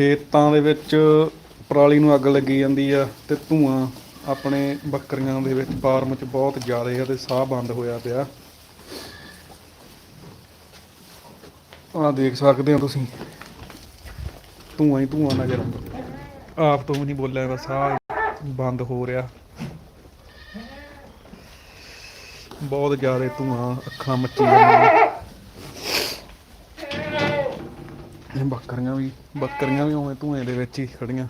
ਖੇਤਾਂ ਦੇ ਵਿੱਚ ਪਰਾਲੀ ਨੂੰ ਅੱਗ ਲੱਗੀ ਜਾਂਦੀ ਆ ਤੇ ਧੂਆਂ ਆਪਣੇ ਬੱਕਰੀਆਂ ਦੇ ਵਿੱਚ ਫਾਰਮ 'ਚ ਬਹੁਤ ਜ਼ਿਆਦਾ ਆ ਤੇ ਸਾਹ ਬੰਦ ਹੋਇਆ ਪਿਆ। ਆਹ ਦੇਖ ਸਕਦੇ ਹੋ ਤੁਸੀਂ। ਧੂਆਂ ਹੀ ਧੂਆਂ ਨਜ਼ਰ ਆਉਂਦਾ। ਆਪ ਤੋਂ ਵੀ ਨਹੀਂ ਬੋਲਿਆ ਬਸ ਸਾਹ ਬੰਦ ਹੋ ਰਿਹਾ। ਬਹੁਤ ਜ਼ਿਆਦਾ ਧੂਆਂ, ਅੱਖਾਂ ਮੱਚੀ ਜਾਂਦੀਆਂ ਇਹ ਬੱਕਰੀਆਂ ਵੀ ਬੱਕਰੀਆਂ ਵੀ ਉਵੇਂ ਧੂਏ ਦੇ ਵਿੱਚ ਹੀ ਖੜੀਆਂ।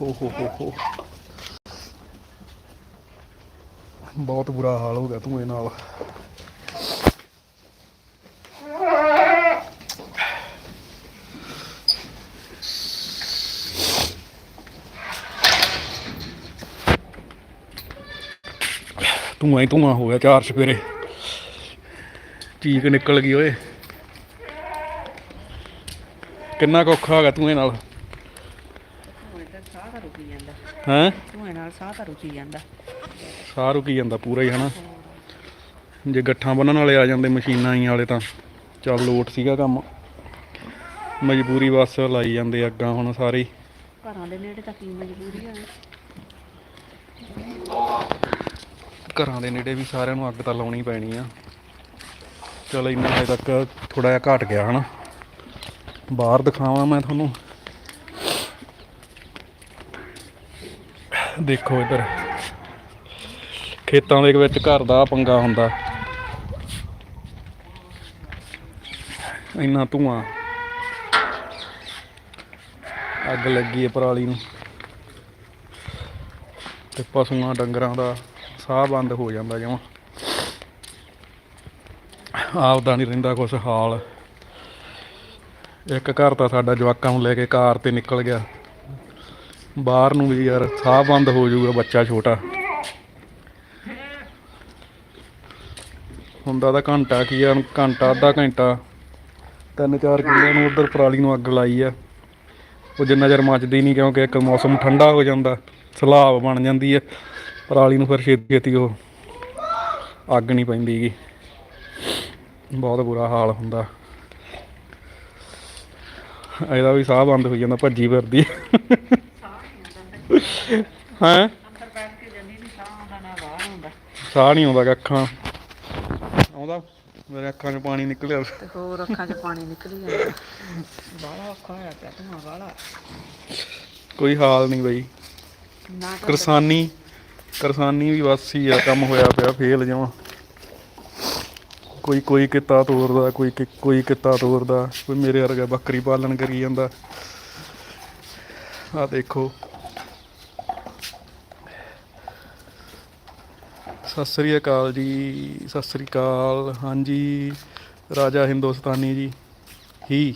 ਹੋ ਹੋ ਹੋ ਹੋ। ਬਹੁਤ ਬੁਰਾ ਹਾਲ ਹੋ ਗਿਆ ਧੂਏ ਨਾਲ। ਧੂਆਂ ਹੀ ਧੂਆਂ ਹੋ ਗਿਆ ਚਾਰ ਸਵੇਰੇ ਚੀਕ ਨਿਕਲ ਗਈ ਓਏ। ਕਿੰਨਾ ਔਖਾ ਹੋ ਗਿਆ ਧੂਏ ਨਾਲ। ਤਾਂ ਸਾਹ ਤਾਂ ਰੁਕੀ ਜਾਂਦਾ। ਹੈਂ? ਧੂਏ ਨਾਲ ਸਾਹ ਤਾਂ ਰੁਕੀ ਜਾਂਦਾ। ਸਾਹ ਰੁਕੀ ਜਾਂਦਾ ਪੂਰਾ ਹੀ ਹਨਾ। ਜੇ ਗੱਠਾਂ ਬੰਨਣ ਵਾਲੇ ਆ ਜਾਂਦੇ ਮਸ਼ੀਨਾਂ ਹੀ ਵਾਲੇ ਤਾਂ। ਚੱਲ ਲੋਟ ਸੀਗਾ ਕੰਮ। ਮਜਬੂਰੀ ਬਸ ਲਾਈ ਜਾਂਦੇ ਅੱਗਾਂ ਹੁਣ ਸਾਰੇ। ਘਰਾਂ ਦੇ ਨੇੜੇ ਤਾਂ ਕੀ ਮਜਬੂਰੀ ਆ। ਘਰਾਂ ਦੇ ਨੇੜੇ ਵੀ ਸਾਰਿਆਂ ਨੂੰ ਅੱਗ ਤਾਂ ਲਾਉਣੀ ਪੈਣੀ ਆ। ਚਲ ਇੰਨਾ ਹਜੇ ਤੱਕ ਥੋੜਾ ਜਿਹਾ ਘਟ ਗਿਆ ਹਨਾ। ਬਾਹਰ ਦਿਖਾਵਾਂ ਮੈਂ ਤੁਹਾਨੂੰ। ਦੇਖੋ ਇੱਧਰ। ਖੇਤਾਂ ਦੇ ਵਿੱਚ ਘਰ ਦਾ ਪੰਗਾ ਹੁੰਦਾ। ਇੰਨਾ ਧੂਆਂ। ਅੱਗ ਲੱਗੀ ਹੈ ਪਰਾਲੀ ਨੂੰ। ਤੇ ਪਸ਼ੂਆਂ, ਡੰਗਰਾਂ ਦਾ ਸਾਹ ਬੰਦ ਹੋ ਜਾਂਦਾ ਜਮਾ। ਆਪਦਾ ਨਹੀਂ ਰਹਿੰਦਾ ਕੁਛ ਹਾਲ। ਇੱਕ ਘਰ ਤਾਂ ਸਾਡਾ ਜਵਾਕਾਂ ਨੂੰ ਲੈ ਕੇ ਕਾਰ ਤੇ ਨਿਕਲ ਗਿਆ। ਬਾਹਰ ਨੂੰ ਵੀ ਯਾਰ ਸਾਹ ਬੰਦ ਹੋ ਜਾਊਗਾ ਬੱਚਾ ਛੋਟਾ। ਹੁੰਦਾ ਤਾਂ ਘੰਟਾ ਕੀ ਆ ਘੰਟਾ, ਅੱਧਾ ਘੰਟਾ। ਤਿੰਨ ਚਾਰ ਕਿੱਲਿਆਂ ਨੂੰ ਉਧਰ ਪਰਾਲੀ ਨੂੰ ਅੱਗ ਲਾਈ ਆ। ਉਹ ਜਿੰਨਾ ਚਿਰ ਮੱਚਦੀ ਨਹੀਂ ਕਿਉਂਕਿ ਇੱਕ ਮੌਸਮ ਠੰਡਾ ਹੋ ਜਾਂਦਾ, ਸਲਾਬ ਬਣ ਜਾਂਦੀ ਹੈ ਪਰਾਲੀ ਨੂੰ ਫਿਰ ਛੇਤੀ ਛੇਤੀ ਉਹ ਅੱਗ ਨਹੀਂ ਪੈਂਦੀਗੀ ਬਹੁਤ ਬੁਰਾ ਹਾਲ ਹੁੰਦਾ। ਇਹਦਾ ਵੀ ਸਾਹ ਬੰਦ ਹੋ ਜਾਂਦਾ ਭੱਜੀ ਫਿਰਦੀ। ਹਾਂ? ਅੰਦਰ ਬੈਠ ਕੇ ਜੰਨੀ ਨਹੀਂ ਸਾਹ ਆਉਂਦਾ ਨਾ ਬਾਹਰ ਆਉਂਦਾ। ਸਾਹ ਨਹੀਂ ਆਉਂਦਾ ਅੱਖਾਂ। ਆਉਂਦਾ ਮੇਰੇ ਅੱਖਾਂ 'ਚ ਪਾਣੀ ਨਿਕਲਿਆ। ਤੇ ਹੋਰ ਅੱਖਾਂ 'ਚ ਪਾਣੀ ਨਿਕਲੀ ਜਾਂਦਾ। ਬਾਹਲਾ ਔਖਾ ਹੋਇਆ ਪਿਆ ਧੂਆਂ ਬਾਹਲਾ। ਕੋਈ ਹਾਲ ਨਹੀਂ ਬਈ। ਤਾਂ ਕਿਰਸਾਨੀ ਕਿਰਸਾਨੀ ਵੀ ਹੀ ਆ ਕੰਮ ਹੋਇਆ ਪਿਆ ਫੇਲ ਜਮਾਂ ਕੋਈ ਕੋਈ ਕਿੱਤਾ ਤੋਰਦਾ, ਕੋਈ ਕਿ- ਕੋਈ ਕਿੱਤਾ ਤੋਰਦਾ, ਕੋਈ ਮੇਰੇ ਵਰਗਾ ਬੱਕਰੀ ਪਾਲਣ ਕਰੀ ਜਾਂਦਾ। ਆ ਦੇਖੋ। ਸਤਿ ਸ੍ਰੀ ਅਕਾਲ ਜੀ, ਸਤਿ ਸ੍ਰੀ ਅਕਾਲ। ਹਾਂਜੀ, ਰਾਜਾ ਹਿੰਦੁਸਤਾਨੀ ਜੀ, ਹੀ।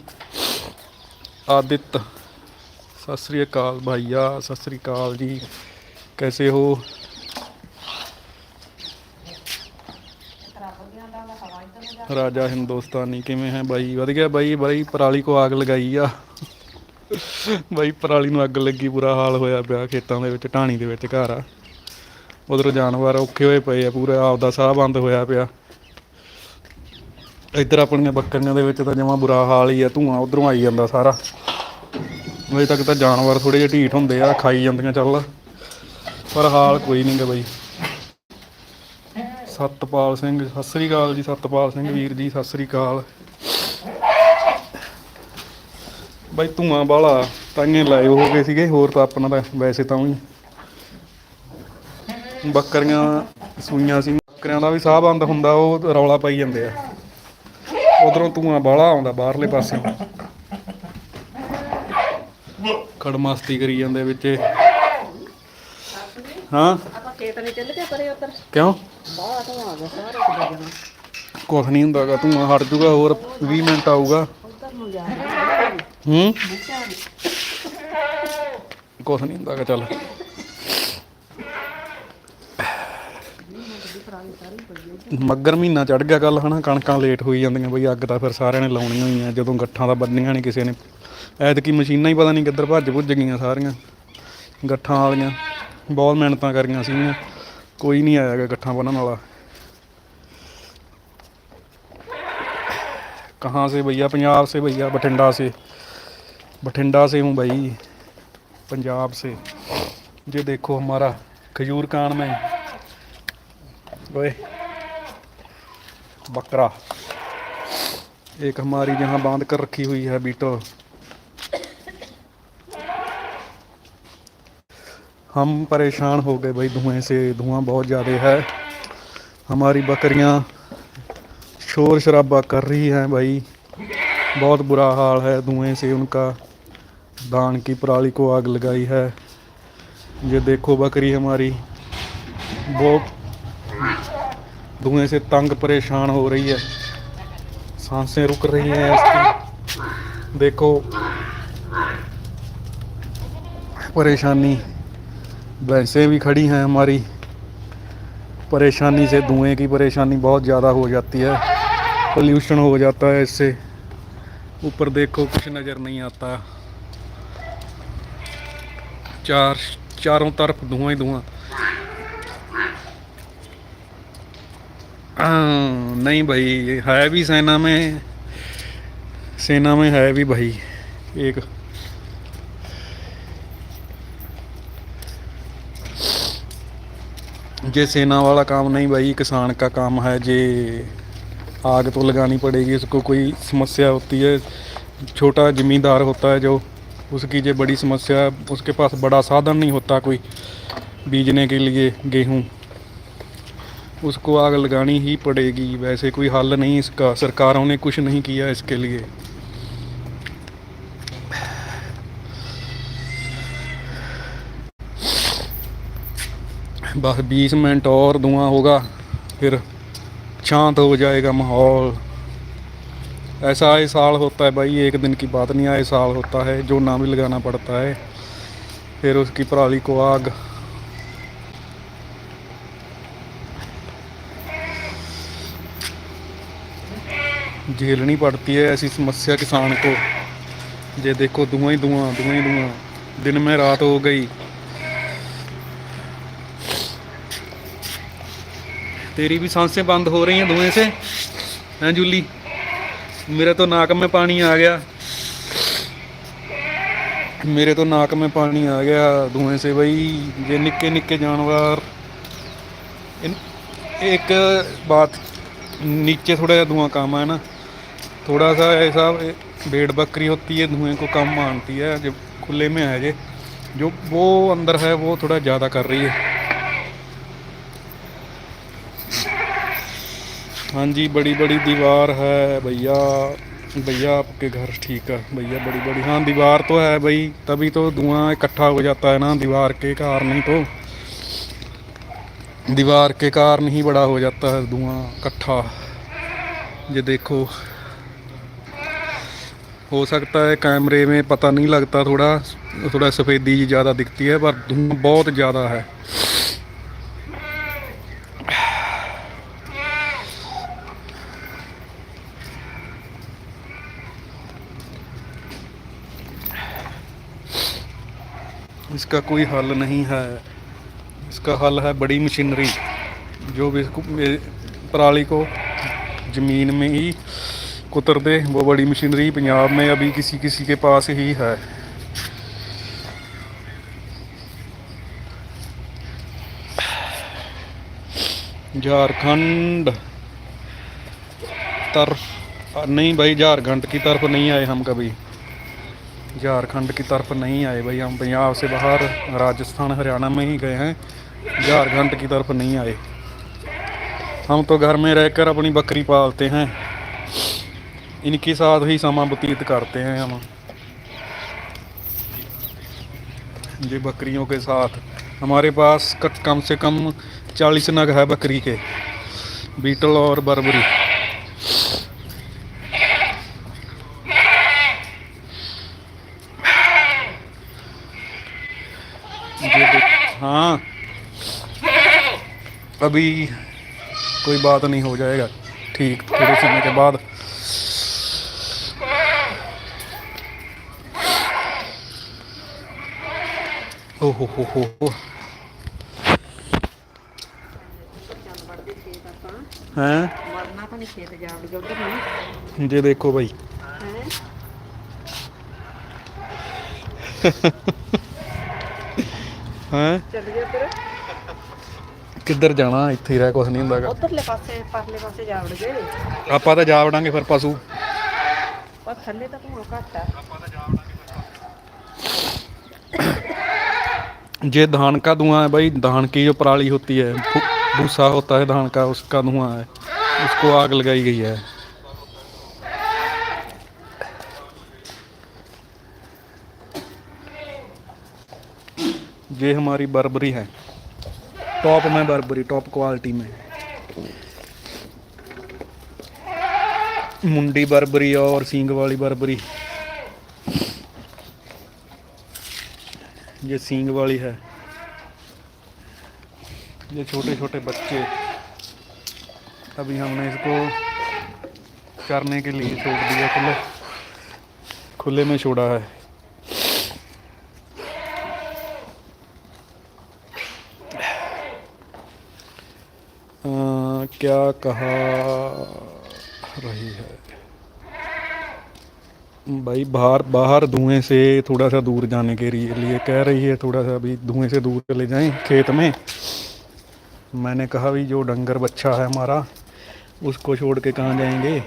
ਆਦਿਤ। ਸਤਿ ਸ੍ਰੀ ਅਕਾਲ ਭਾਈਆ, ਸਤਿ ਸ੍ਰੀ ਅਕਾਲ ਜੀ। ਕੈਸੇ ਹੋ? ਰਾਜਾ ਹਿੰਦੁਸਤਾਨੀ ਕਿਵੇਂ ਹੈ ਬਾਈ? ਵਧੀਆ ਬਾਈ ਬਾਈ ਪਰਾਲੀ ਕੋ ਆਗ ਲਗਾਈ ਆ। ਬਾਈ ਪਰਾਲੀ ਨੂੰ ਅੱਗ ਲੱਗੀ, ਬੁਰਾ ਹਾਲ ਹੋਇਆ ਪਿਆ ਖੇਤਾਂ ਦੇ ਵਿੱਚ, ਢਾਣੀ ਦੇ ਵਿੱਚ ਘਰ ਆ। ਉਧਰ ਜਾਨਵਰ ਔਖੇ ਹੋਏ ਪਏ ਆ, ਪੂਰਾ ਆਪਦਾ ਸਾਹ ਬੰਦ ਹੋਇਆ ਪਿਆ। ਇੱਧਰ ਆਪਣੀਆਂ ਬੱਕਰੀਆਂ ਦੇ ਵਿੱਚ ਤਾਂ ਜਮਾਂ ਬੁਰਾ ਹਾਲ ਹੀ ਆ, ਧੂਆਂ ਉਧਰੋਂ ਆਈ ਜਾਂਦਾ ਸਾਰਾ। ਅਜੇ ਤੱਕ ਤਾਂ ਜਾਨਵਰ ਥੋੜੇ ਜਿਹੇ ਢੀਠ ਹੁੰਦੇ ਆ, ਖਾਈ ਜਾਂਦੀਆਂ ਚੱਲ। ਪਰ ਹਾਲ ਕੋਈ ਨਹੀਂ ਗਾ ਬਾਈ। ਸਤਪਾਲ ਸਿੰਘ, ਸਤਿ ਸ੍ਰੀ ਅਕਾਲ ਜੀ, ਸਤਪਾਲ ਸਿੰਘ ਵੀਰ ਜੀ, ਸਤਿ ਸ੍ਰੀ ਅਕਾਲ। ਬਾਈ ਧੂਆਂ ਵਾਲਾ ਤਾਂਗੇ ਲਾਈਵ ਹੋ ਗਏ ਸੀਗੇ, ਹੋਰ ਤਾਂ ਆਪਣਾ ਤਾਂ ਵੈਸੇ ਤਾਂ ਵੀ ਬੱਕਰੀਆਂ, ਸੂਈਆਂ ਸੀ, ਬੱਕਰੀਆਂ ਦਾ ਵੀ ਸਾਹ ਬੰਦ ਹੁੰਦਾ, ਉਹ ਰੌਲਾ ਪਾਈ ਜਾਂਦੇ ਆ। ਉਧਰੋਂ ਧੂਆਂ ਬਾਹਲਾ ਆਉਂਦਾ, ਬਾਹਰਲੇ ਪਾਸਿਓਂ ਖੜਮਸਤੀ ਕਰੀ ਜਾਂਦੇ ਵਿੱਚ। ਹਾਂ? ਖੇਤ ਨੇ ਚੱਲ ਕੇ ਪਰੇ ਉੱਧਰ। ਕਿਉਂ? ਬਾਹਰ ਧੂਆਂ ਆ ਗਿਆ ਸਾਰੇ ਕੁਛ ਨਹੀਂ ਹੁੰਦਾਗਾ ਧੂਆਂ ਹਟ ਜੂਗਾ ਹੋਰ 20 ਮਿੰਟ ਆਊਗਾ। ਉੱਧਰ ਨੂੰ ਜਾ ਰਿਹਾ ਹੂੰ? ਕੁਛ ਨਹੀਂ ਹੁੰਦਾਗਾ ਚੱਲ। ਮੱਗਰ ਮਹੀਨਾ ਚੜ ਗਿਆ ਕੱਲ ਹਨਾ? ਕਣਕਾਂ ਲੇਟ ਹੋਈ ਜਾਂਦੀਆਂ ਬਈ ਅੱਗ ਤਾਂ ਫਿਰ ਸਾਰਿਆਂ ਨੇ ਲਾਉਣੀਆਂ ਹੀ ਆ ਜਦੋਂ ਗੱਠਾਂ ਦਾ ਬੰਨੀਆਂ ਨਹੀਂ ਕਿਸੇ ਨੇ। ਐਤਕੀ ਮਸ਼ੀਨਾਂ ਹੀ ਪਤਾ ਨਹੀਂ ਕਿੱਧਰ ਭੱਜ ਭੁੱਜ ਗਈਆਂ ਸਾਰੀਆਂ ਗੱਠਾਂ ਵਾਲੀਆਂ। ਬਹੁਤ ਮਿਹਨਤਾਂ ਕਰੀਆਂ ਸੀਗੀਆਂ ਕੋਈ ਨਹੀਂ ਆਇਆਗਾ ਗੱਠਾਂ ਬੰਨਣ ਵਾਲਾ कहाँ से भैया पंजाब से भैया बठिंडा से बठिंडा से हूँ भाई पंजाब से ये देखो हमारा खजूर कान में ओए बकरा एक हमारी जहाँ बांध कर रखी हुई है बीटल हम परेशान हो गए भाई, धुएँ से, धुआँ बहुत ज़्यादा है। हमारी बकरियाँ शोर शराबा कर रही हैं भाई। बहुत बुरा हाल है धुएँ से उनका। धान की पराली को आग लगाई है। ये देखो बकरी हमारी। बहुत धुएँ से तंग परेशान हो रही है। साँसें रुक रही हैं इसकी। देखो, परेशानी। भैंसें भी खड़ी हैं हमारी। परेशानी से धुएँ की परेशानी बहुत ज़्यादा हो जाती है। पोल्यूशन हो जाता है इससे। ऊपर देखो कुछ नज़र नहीं आता। चार चारों तरफ़ धुआँ ही धुआँ। हाँ, नहीं भाई है भी सेना में। सेना में है भी भाई। एक ये सेना वाला काम नहीं भाई किसान का काम है जे आग तो लगानी पड़ेगी उसको कोई समस्या होती है छोटा जमींदार होता है जो उसकी जो बड़ी समस्या है उसके पास बड़ा साधन नहीं होता कोई बीजने के लिए गेहूं उसको आग लगानी ही पड़ेगी वैसे कोई हल नहीं इसका सरकारों ने कुछ नहीं किया इसके लिए बस बीस मिनट और धुआं होगा फिर शांत हो जाएगा माहौल ऐसा आए साल होता है भाई एक दिन की बात नहीं आए साल होता है जो ना भी लगाना पड़ता है फिर उसकी पराली को आग झेलनी पड़ती है ऐसी समस्या किसान को ये देखो धुआं ही धुआं धुआं ही धुआं दिन में रात हो गई तेरी भी सांसें बंद हो रही हैं धुएं से हैं जूली मेरे तो नाक में पानी आ गया मेरे तो नाक में पानी आ गया धुएं से भाई ये निक्के निक्के जानवर इन एक बात नीचे थोड़ा सा धुआं कम है ना थोड़ा सा ऐसा ए, भेड़ बकरी होती है धुएं को कम मानती है जब खुले में है ये जो वो अंदर है वो थोड़ा ज़्यादा कर रही है हाँ जी बड़ी बड़ी दीवार है भैया भैया आपके घर ठीक है भैया बड़ी बड़ी हाँ दीवार तो है भाई तभी तो धुआं इकट्ठा हो जाता है ना दीवार के कारण ही तो दीवार के कारण ही बड़ा हो जाता है धुआं इकट्ठा ये देखो हो सकता है कैमरे में पता नहीं लगता थोड़ा थोड़ा सफ़ेदी ज़्यादा दिखती है पर धुआं बहुत ज़्यादा है इसका कोई हल नहीं है। इसका हल है बड़ी मशीनरी, जो भी पराली को ज़मीन में ही कुतर दे वो बड़ी मशीनरी पंजाब में अभी किसी किसी के पास ही है। झारखंड तरफ़ नहीं भाई, झारखंड की तरफ़ नहीं आए हम कभी। झारखंड की तरफ़ नहीं आए भाई, हम पंजाब से बाहर, राजस्थान, हरियाणा में ही गए हैं। झारखंड की तरफ़ नहीं आए। हम तो घर में रहकर अपनी बकरी पालते हैं। इनके साथ ही समय व्यतीत करते हैं हम। ये बकरियों के साथ। हमारे पास कम से कम चालीस नग है बकरी के। बीटल और बरबरी ये देख- हाँ अभी कोई बात नहीं हो जाएगा। ठीक थोड़े समय के बाद। ओहो हो हो हो हैं। ये देखो भाई। हैं? ਕਿੱਧਰ ਜਾਣਾ ਇੱਥੇ ਹੀ ਰਹਿ ਕੁਛ ਨਹੀਂ ਹੁੰਦਾਗਾ ਉਧਰਲੇ ਪਾਸੇ ਪਰਲੇ ਪਾਸੇ ਜਾਵੜ ਗਏ ਆਪਾਂ ਤਾਂ ਜਾ ਵੜਾਂਗੇ ਫਿਰ ਪਸ਼ੂ ਪਰ ਥੱਲੇ ਤਾਂ ਧੂਆਂ ਘੱਟ ਆ ये धान का धुआं है भाई धान की जो पराली होती है भू- भूसा होता है धान का उसका धुआं है उसको आग लगाई गई है ये हमारी बर्बरी है टॉप में बर्बरी टॉप क्वालिटी में। मुंडी बर्बरी और सींग वाली बर्बरी ये सींग वाली है। ये छोटे छोटे बच्चे। अभी हमने इसको करने के लिए छोड़ दिया। खुले खुले में छोड़ा है। क्या कहा रही है? भाई बाहर बाहर धुएँ से थोड़ा सा दूर जाने के लिए कह रही है, थोड़ा सा अभी धुएँ से दूर चले जाएँ खेत में। मैंने कहा भी, जो डंगर बच्चा है हमारा, उसको छोड़ के कहाँ जाएँगे?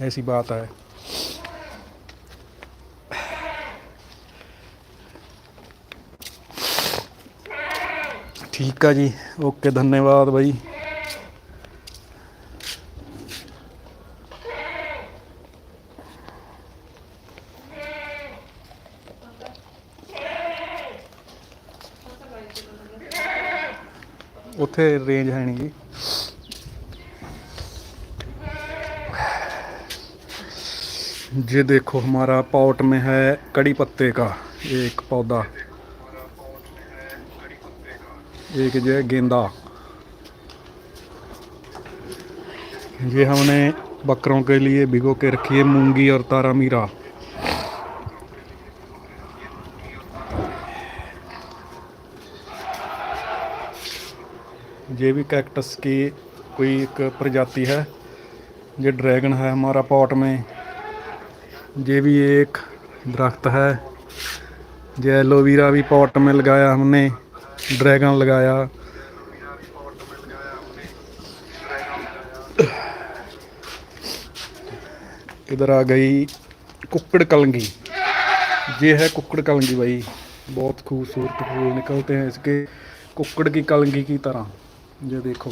ऐसी बात है। ठीक है जी, ओके, धन्यवाद भाई। ਉੱਥੇ ਰੇਂਜ ਹੈ ਨਹੀਂ ਗੀ ये देखो हमारा पॉट में है कड़ी पत्ते का एक पौधा एक जो है गेंदा ये हमने बकरों के लिए भिगो के रखी है मूंगी और तारा मीरा ये भी कैक्टस की कोई एक प्रजाति है ये ड्रैगन है हमारा पॉट में ये भी एक दरख्त है ये एलोवेरा भी पॉट में लगाया हमने ड्रैगन लगाया इधर आ गई कुक्कड़ कलंगी ये है कुक्कड़ कलंगी भाई बहुत खूबसूरत फूल निकलते हैं इसके कुक्कड़ की कलंगी की तरह ये देखो।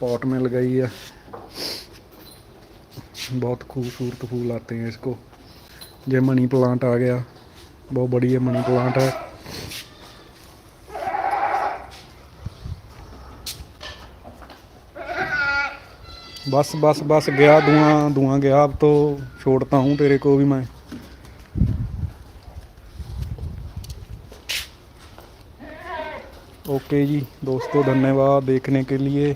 पॉट में लगाई है। बहुत खूबसूरत फूल आते हैं इसको। ये मनी प्लांट आ गया। बहुत बढ़िया मनी प्लांट है। बस बस बस, गया धुआँ धुआँ गया। अब तो छोड़ता हूँ तेरे को भी मैं। ओके जी दोस्तों धन्यवाद देखने के लिए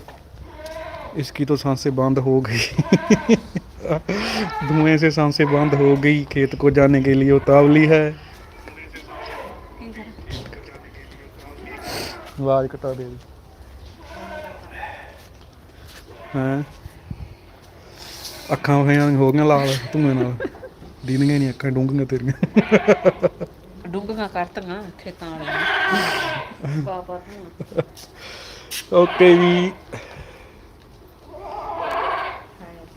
इसकी तो सांसें बंद हो गई धुएं से सांसें बंद हो गई खेत को जाने के लिए उतावली है आवाज कटा दे हैं ਅੱਖਾਂ ਹੋਈਆਂ ਹੋ ਗਈਆਂ ਲਾਲ ਧੂਏ ਨਾਲ ਦੀਦੀਆਂ ਨਹੀਂ ਅੱਖਾਂ ਡੂੰਘੀਆਂ ਤੇਰੀਆਂ ਡੁੱਗੀਆਂ ਕਰਤੀਆਂ ਖੇਤਾਂ ਵਾਲੀਆਂ ਪਾਪਾ ਧੂਆਂ ਓਕੇ ਜੀ।